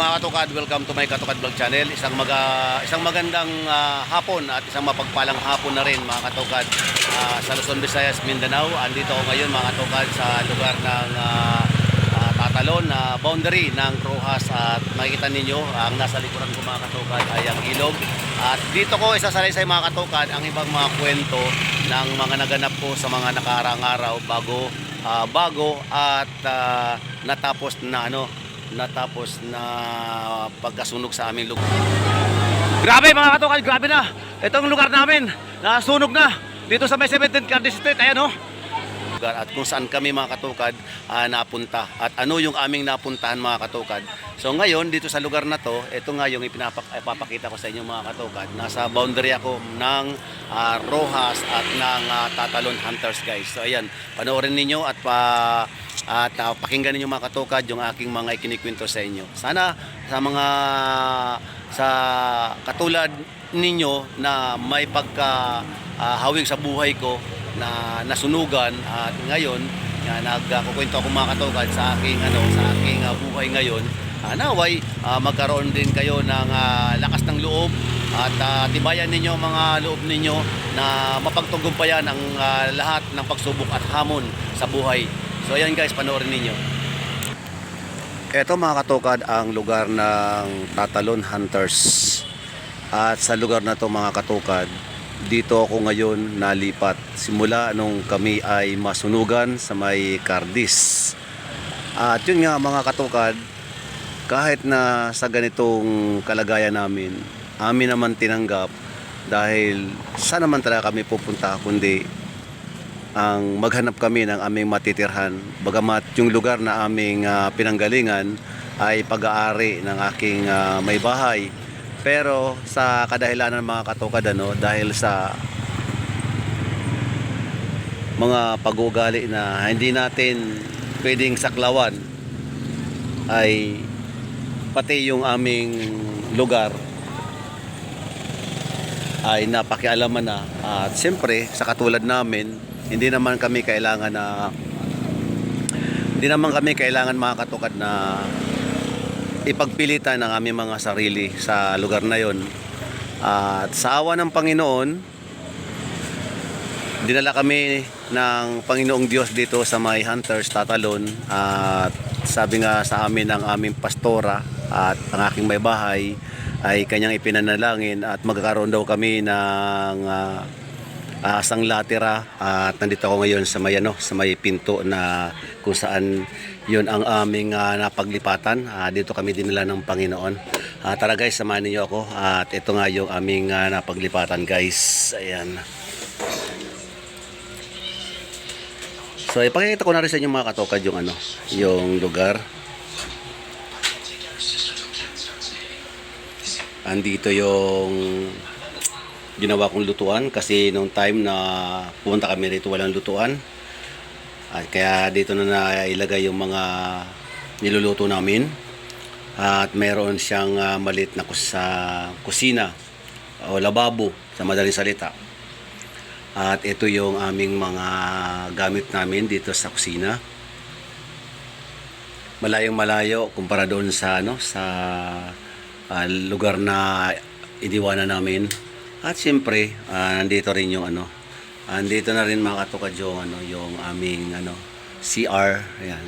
mga katukad, welcome to my Katukad Vlog Channel. Isang maga, isang magandang ah, hapon at isang mapagpalang hapon na rin mga katukad ah, sa Luzon, Visayas, Mindanao. Andito ako ngayon mga katukad sa lugar ng ah, ah, Tatalon na boundary ng Rojas at makikita ninyo ang nasa likuran ko mga katukad ay ang ilog. At dito ko isasalaysay mga katukad ang ibang mga kwento ng mga naganap ko sa mga nakaraang araw bago ah, bago at ah, natapos na ano natapos na pagkasunog sa aming lugar. Grabe mga katukad, grabe na. Itong lugar namin, nasunog na. Dito sa may 17th Cardis Street, ayan oh. Lugar At kung saan kami mga katukad ah, napunta. At ano yung aming napuntahan mga katukad. So ngayon, dito sa lugar na to, ito nga yung ipapakita ko sa inyo mga katukad. Nasa boundary ako ng ah, Rojas at ng ah, Tatalon Hunters guys. So ayan, panoorin ninyo at pa at ah, pakinggan ninyo mga katukad yung aking mga ikinikwento sa inyo. Sana sa mga sa katulad ninyo na may pagka ah, hawig sa buhay ko na nasunugan at ngayon nga nagkukwento ako mga katukad sa aking ano sa aking ah, buhay ngayon Ah, naway ah, magkaroon din kayo ng ah, lakas ng loob at ah, tibayan ninyo mga loob ninyo na mapagtagumpayan ang ah, lahat ng pagsubok at hamon sa buhay. So ayan guys, panoorin ninyo. Ito mga katukad ang lugar ng Tatalon Hunters. At sa lugar na to mga katukad, dito ako ngayon nalipat simula nung kami ay masunugan sa may Cardis. At yun nga mga katukad, kahit na sa ganitong kalagayan namin, amin naman tinanggap dahil saan naman talaga kami pupunta kundi ang maghanap kami ng aming matitirhan. Bagamat yung lugar na aming ah, pinanggalingan ay pag-aari ng aking ah, may bahay. Pero sa kadahilanan ng mga katukad ano, dahil sa mga pag-uugali na hindi natin pwedeng saklawan ay pati yung aming lugar ay napakialaman na. At siyempre sa katulad namin hindi naman kami kailangan na hindi naman kami kailangan mga katukad na ipagpilitan ang aming mga sarili sa lugar na yon at sa awa ng Panginoon dinala kami ng Panginoong Diyos dito sa may Hunters Tatalon. At sabi nga sa amin ng aming pastora at ang aking may bahay ay kanyang ipinanalangin at magkakaroon daw kami ng ah, ah, sanglatira at nandito ako ngayon sa may ano, sa may pinto na kung saan yun ang aming ah, napaglipatan. Ah, dito kami dinala ng Panginoon. Ah, tara guys, samahan niyo ako at ito nga yung aming ah, napaglipatan guys. Ayan. So ipakikita ko na rin sa inyo mga katokad yung ano, yung lugar. Andito yung ginawa kong lutuan kasi nung time na pumunta kami rito walang lutuan. At kaya dito na nailagay yung mga niluluto namin. At meron siyang uh, malit na kus- sa kusina o lababo sa madaling salita. At ito yung aming mga gamit namin dito sa kusina. Malayong malayo kumpara doon sa ano sa ah, lugar na iniwanan namin. At siyempre, ah, nandito rin yung ano. Andito na rin mga katukad yung ano, yung aming ano CR. Ayan.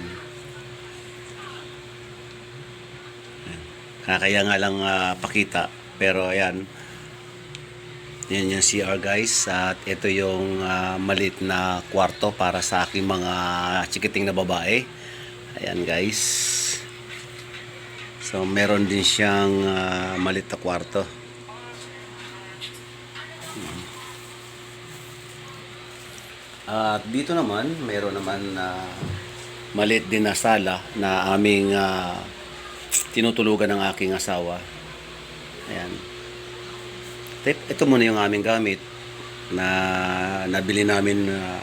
Ayan. Kaya nga lang ah, pakita. Pero ayan, yan yung CR guys at ito yung ah, malit na kwarto para sa aking mga chikiting na babae. Ayan guys. So meron din siyang ah, malit na kwarto. At dito naman, meron naman na malit din na sala na aming ah, tinutulugan ng aking asawa. Ayan. Ito- muna yung aming gamit na nabili namin na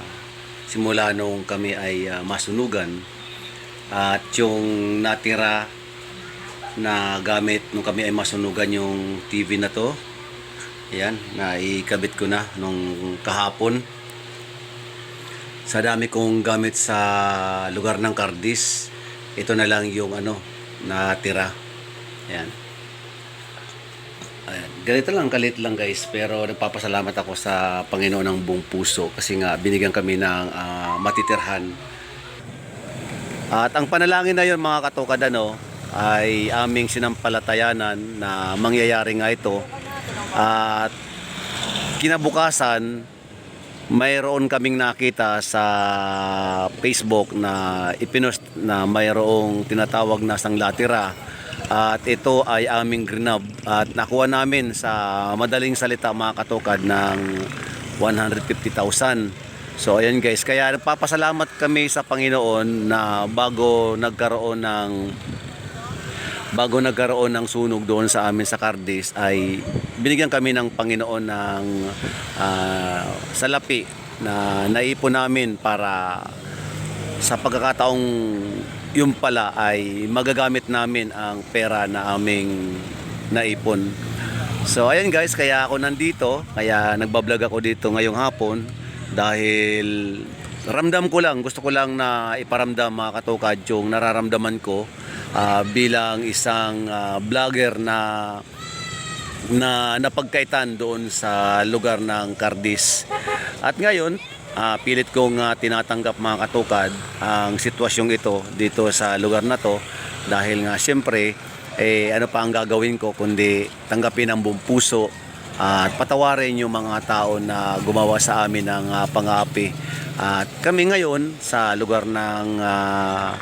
simula nung kami ay ah, masunugan. At yung natira na gamit nung kami ay masunugan yung TV na to. Ayan, naikabit ko na nung kahapon. Sa dami kong gamit sa lugar ng Cardis, ito na lang yung ano, natira. Ayan. Ayan. Ganito lang, kalit lang guys. Pero nagpapasalamat ako sa Panginoon ng buong puso kasi nga binigyan kami ng ah, matitirhan. At ang panalangin na yun mga katukad ano, ay aming sinampalatayanan na mangyayari nga ito. At kinabukasan, mayroon kaming nakita sa Facebook na ipinost na mayroong tinatawag na sanglatira. At ito ay aming grinab. At nakuha namin sa madaling salita mga katukad ng 150,000 So ayan guys, kaya nagpapasalamat kami sa Panginoon na bago nagkaroon ng bago nagkaroon ng sunog doon sa amin sa Cardis ay binigyan kami ng Panginoon ng ah, salapi na naipon namin para sa pagkakataong yung pala ay magagamit namin ang pera na aming naipon. So ayan guys, kaya ako nandito, kaya nagbablog ako dito ngayong hapon dahil ramdam ko lang, gusto ko lang na iparamdam mga katukad yung nararamdaman ko ah, bilang isang ah, vlogger na na napagkaitan doon sa lugar ng Cardis. At ngayon, ah, pilit kong ah, tinatanggap mga katukad ang sitwasyong ito dito sa lugar na to dahil nga siyempre eh, ano pa ang gagawin ko kundi tanggapin ang buong puso at patawarin yung mga tao na gumawa sa amin ng ah, pang-aapi. At kami ngayon sa lugar ng ah,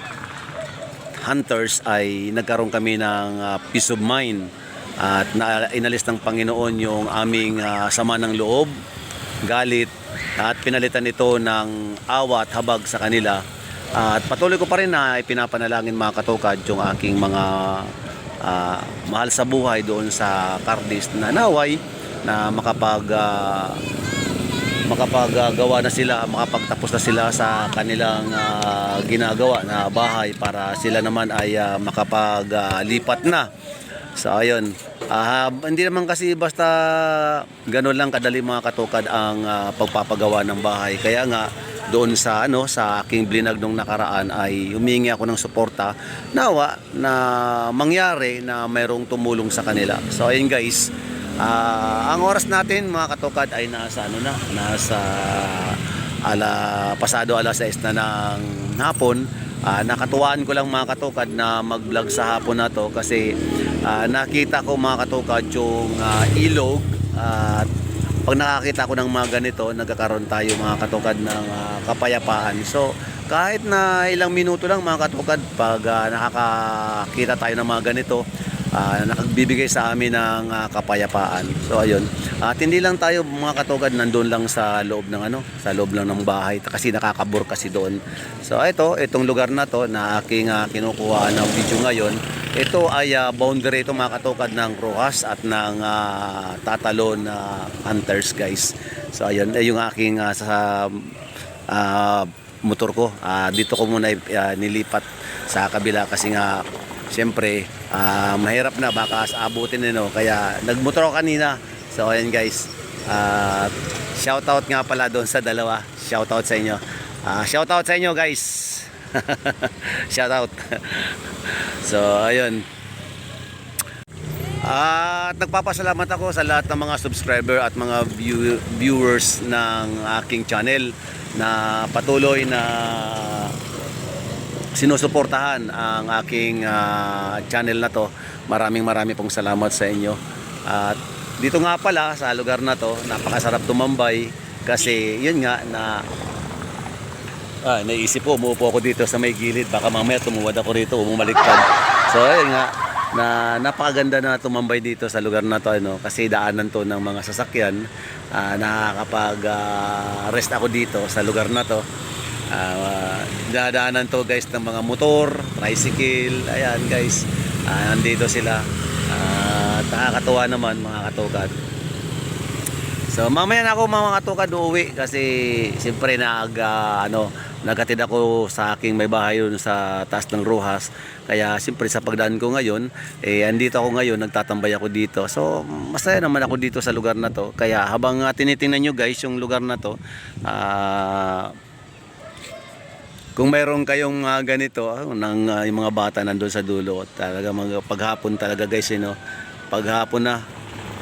hunters ay nagkaroon kami ng ah, peace of mind at na, inalis ng Panginoon yung aming ah, sama ng loob, galit at pinalitan ito ng awa at habag sa kanila. At patuloy ko pa rin na ipinapanalangin mga katukad yung aking mga ah, mahal sa buhay doon sa Cardis na naway na makapag ah, makapagawa na sila, makapagtapos na sila sa kanilang ah, ginagawa na bahay para sila naman ay ah, makapaglipat na. So ayun, Ah, hindi naman kasi basta gano'n lang kadali mga katukad ang ah, pagpapagawa ng bahay. Kaya nga doon sa ano sa aking blinag nung nakaraan ay humingi ako ng suporta nawa na mangyari na mayroong tumulong sa kanila. So ayun guys, Ah, ang oras natin mga katukad ay nasa ano na, nasa ala pasado alas 6 na ng hapon. Ah, nakatuwaan ko lang mga katukad na mag-vlog sa hapon na to kasi ah, nakita ko mga katukad yung ah, ilog at pag nakakita ko ng mga ganito, nagkakaroon tayo mga katukad ng ah, kapayapaan. So, kahit na ilang minuto lang mga katukad, pag ah, nakakakita tayo ng mga ganito, ah, nakagbibigay sa amin ng ah, kapayapaan. So ayun. At hindi lang tayo mga katugad nandun lang sa loob ng ano, sa loob lang ng bahay kasi nakakabor kasi doon. So ito, itong lugar na to na aking ah, kinukuha ng video ngayon, ito ay ah, boundary ito mga katugad ng Rojas at ng ah, Tatalon na hunters guys. So ayun, eh, yung aking ah, sa ah, motor ko. Ah, dito ko muna ah, nilipat sa kabila kasi nga Siyempre, ah, mahirap na baka abutin no. Kaya nagmotor kanina. So ayan guys. Uh, shout out nga pala doon sa dalawa. Shout out sa inyo. Ah, shout out sa inyo guys. shout out. so ayun. At nagpapasalamat ako sa lahat ng mga subscriber at mga view- viewers ng aking channel na patuloy na sinusuportahan ang aking ah, channel na to. Maraming maraming pong salamat sa inyo. At dito nga pala sa lugar na to, napakasarap tumambay kasi yun nga na ah, naisip ko, umupo ako dito sa may gilid. Baka mamaya tumuwad ako rito, umumaliktad. So ayun nga, na napakaganda na tumambay dito sa lugar na to ano, kasi daanan to ng mga sasakyan. Ah, nakakapag ah, rest ako dito sa lugar na to. Ah, dadaanan to guys ng mga motor, tricycle, ayan guys. Ah, nandito sila. Ah, nakakatuwa naman mga katugad. So mamaya na ako mga katukad uuwi kasi siyempre nag ah, ano nagatid ako sa aking may bahay yun sa taas ng Rojas. Kaya siyempre sa pagdaan ko ngayon, eh andito ako ngayon, nagtatambay ako dito. So masaya naman ako dito sa lugar na to. Kaya habang uh, tinitingnan nyo guys yung lugar na to, ah kung mayroon kayong ah, ganito, ah, ng ah, yung mga bata nandun sa dulo, talaga mga paghapon talaga guys, you know, paghapon na,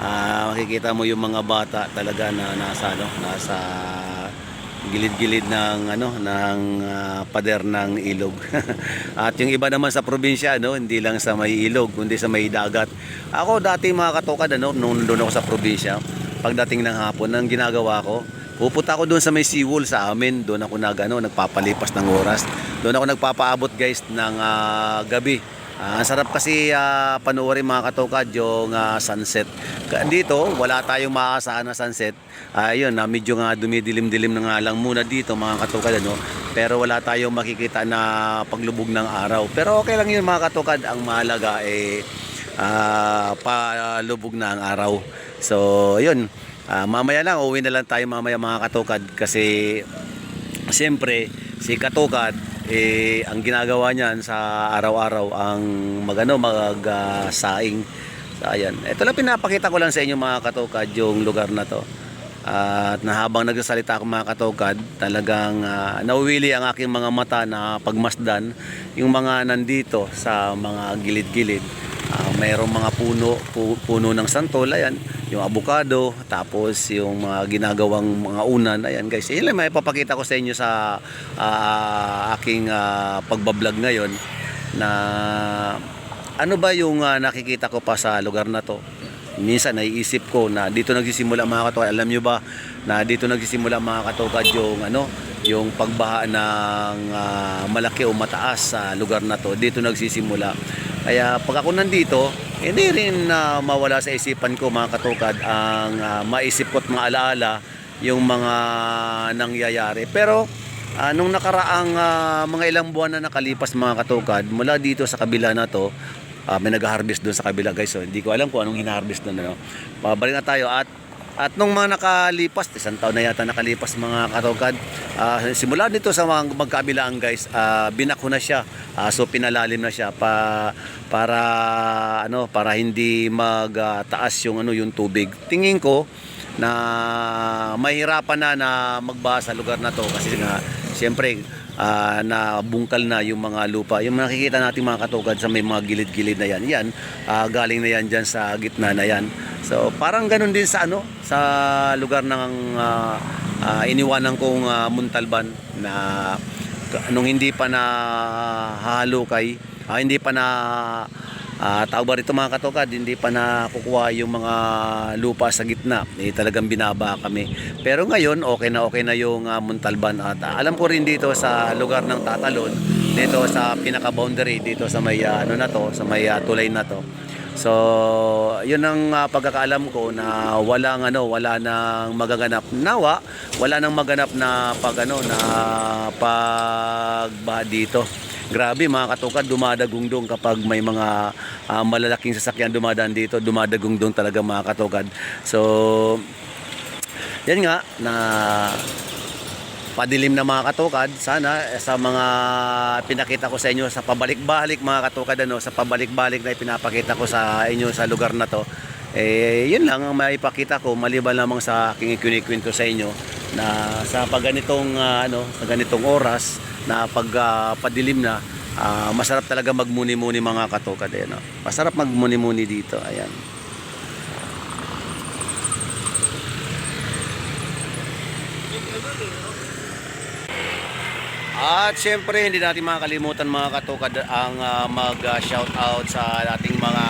ah, makikita mo yung mga bata talaga na nasa, ano, nasa gilid-gilid ng ano ng ah, pader ng ilog. At yung iba naman sa probinsya no, hindi lang sa may ilog kundi sa may dagat. Ako dati mga katukad ano nung doon ako sa probinsya, pagdating ng hapon ang ginagawa ko, pupunta ako doon sa may seawall sa amin, doon ako nag ano, nagpapalipas ng oras. Doon ako nagpapaabot guys ng ah, gabi. Ah, ang sarap kasi ah, panoorin mga katokad yung ah, sunset. Dito, wala tayong maaasahan na sunset. Ayun, na medyo nga dumidilim-dilim na nga lang muna dito mga katokad. Ano? Pero wala tayong makikita na paglubog ng araw. Pero okay lang yun mga katokad. Ang mahalaga eh ah, palubog na ang araw. So, yun. Ah, mamaya lang, uwi na lang tayo mamaya mga katokad kasi Siyempre, si Katukad, eh, ang ginagawa niyan sa araw-araw ang magano mag-saing. so, ayan. Ito lang pinapakita ko lang sa inyo mga Katukad yung lugar na to. At na habang nagsasalita ako mga Katukad, talagang uh, nauwili ang aking mga mata na pagmasdan yung mga nandito sa mga gilid-gilid. Ah, mayroong mga puno, pu- puno ng santol, ayan, yung avocado, tapos yung mga ginagawang mga unan, ayan guys. Yan lang may papakita ko sa inyo sa ah, aking ah, pagbablog ngayon na ano ba yung ah, nakikita ko pa sa lugar na to. Minsan naiisip ko na dito nagsisimula mga katokad. Alam nyo ba na dito nagsisimula mga katokad yung ano, yung pagbaha ng ah, malaki o mataas sa lugar na to. Dito nagsisimula. Kaya pag ako nandito, hindi rin na mawala sa isipan ko mga katukad ang ah, maisip ko at maalaala yung mga nangyayari. Pero ah, nung nakaraang ah, mga ilang buwan na nakalipas mga katukad, mula dito sa kabila na to, ah, may nag-harvest doon sa kabila guys. So, hindi ko alam kung anong hinarvest doon. Ano. Pabalik na tayo at at nung mga nakalipas, isang taon na yata nakalipas mga katokad, ah, simula nito sa mga magkabilaan guys, ah, binak ko na siya. Ah, so pinalalim na siya pa para ano, para hindi magtaas yung ano yung tubig. Tingin ko na mahirapan na na magbaha sa lugar na to kasi nga siyempre ah, na bungkal na yung mga lupa. Yung nakikita natin mga katugad sa may mga gilid-gilid na yan, yan ah, galing na yan dyan sa gitna na yan. So parang ganun din sa ano sa lugar ng ah, ah, iniwanan kong ah, Muntalban na nung hindi pa na halukay, ah, hindi pa na Ah, tao ba rito mga katokad, hindi pa nakukuha yung mga lupa sa gitna. Eh, talagang binaba kami. Pero ngayon, okay na okay na yung ah, Muntalban. At ah, alam ko rin dito sa lugar ng Tatalon, dito sa pinaka-boundary, dito sa may ah, ano na to, sa may ah, tulay na to. So, yun ang ah, pagkakaalam ko na walang ano, wala nang magaganap nawa, wala nang maganap na pag ano na pagbaha dito. Grabe mga katukad, dumadagungdong kapag may mga ah, malalaking sasakyan dumadaan dito, dumadagungdong talaga mga katukad. So, yan nga na padilim na mga katukad. Sana eh, sa mga pinakita ko sa inyo sa pabalik-balik mga katukad ano sa pabalik-balik na ipinapakita ko sa inyo sa lugar na to eh yun lang ang maipakita ko. Maliban lamang sa aking ikinikwento sa inyo na sa pag ganitong ah, ano sa ganitong oras na pag ah, padilim na ah, masarap talaga magmuni-muni mga katukad eh, no? masarap magmuni-muni dito ayan At syempre, hindi natin makakalimutan mga katukad ang ah, mag-shoutout sa ating mga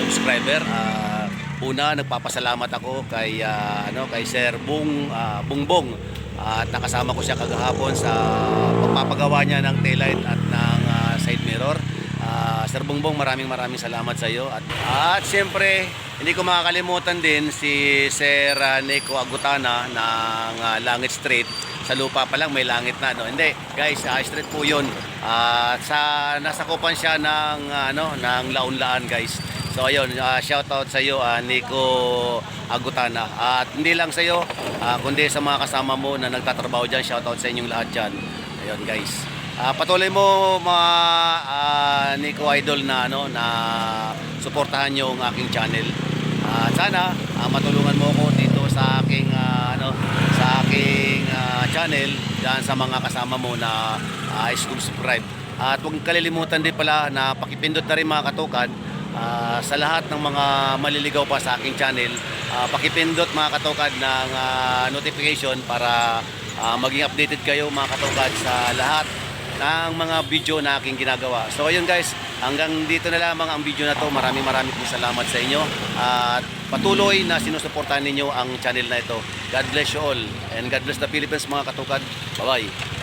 subscriber. Ah, una, nagpapasalamat ako kay ah, ano kay Sir Bung ah, Bungbong at nakasama ko siya kagahapon sa pagpapagawa niya ng taillight at ng ah, side mirror. Ah, Sir Bungbong, maraming maraming salamat sa iyo. At, at syempre, hindi ko makakalimutan din si Sir Nico Agutana ng ah, Langit Street. Sa lupa pa lang may langit na no. Hindi, guys, ah, street po 'yun. At sa nasakupan siya ng ah, ano, ng Launlaan, guys. So ayun, ah, shout out sa iyo ah, Nico Agutana. At hindi lang sa iyo, ah, kundi sa mga kasama mo na nagtatrabaho diyan, shout out sa inyong lahat diyan. Ayun, guys. Ah, patuloy mo mga ah, Nico Idol na ano na suportahan yung aking channel. Ah, sana ah, matulungan mo ako dito sa aking ah, ano sa aking ah, channel dyan sa mga kasama mo na uh, subscribe. At huwag kalilimutan din pala na pakipindot na rin mga katukad ah, sa lahat ng mga maliligaw pa sa aking channel. ah, pakipindot mga katukad ng ah, notification para ah, maging updated kayo mga katukad sa lahat ng mga video na aking ginagawa. So ayun guys, hanggang dito na lamang ang video na to. Maraming maraming pong salamat sa inyo. At patuloy na sinusuportahan ninyo ang channel na ito. God bless you all. And God bless the Philippines mga katukad. Bye-bye.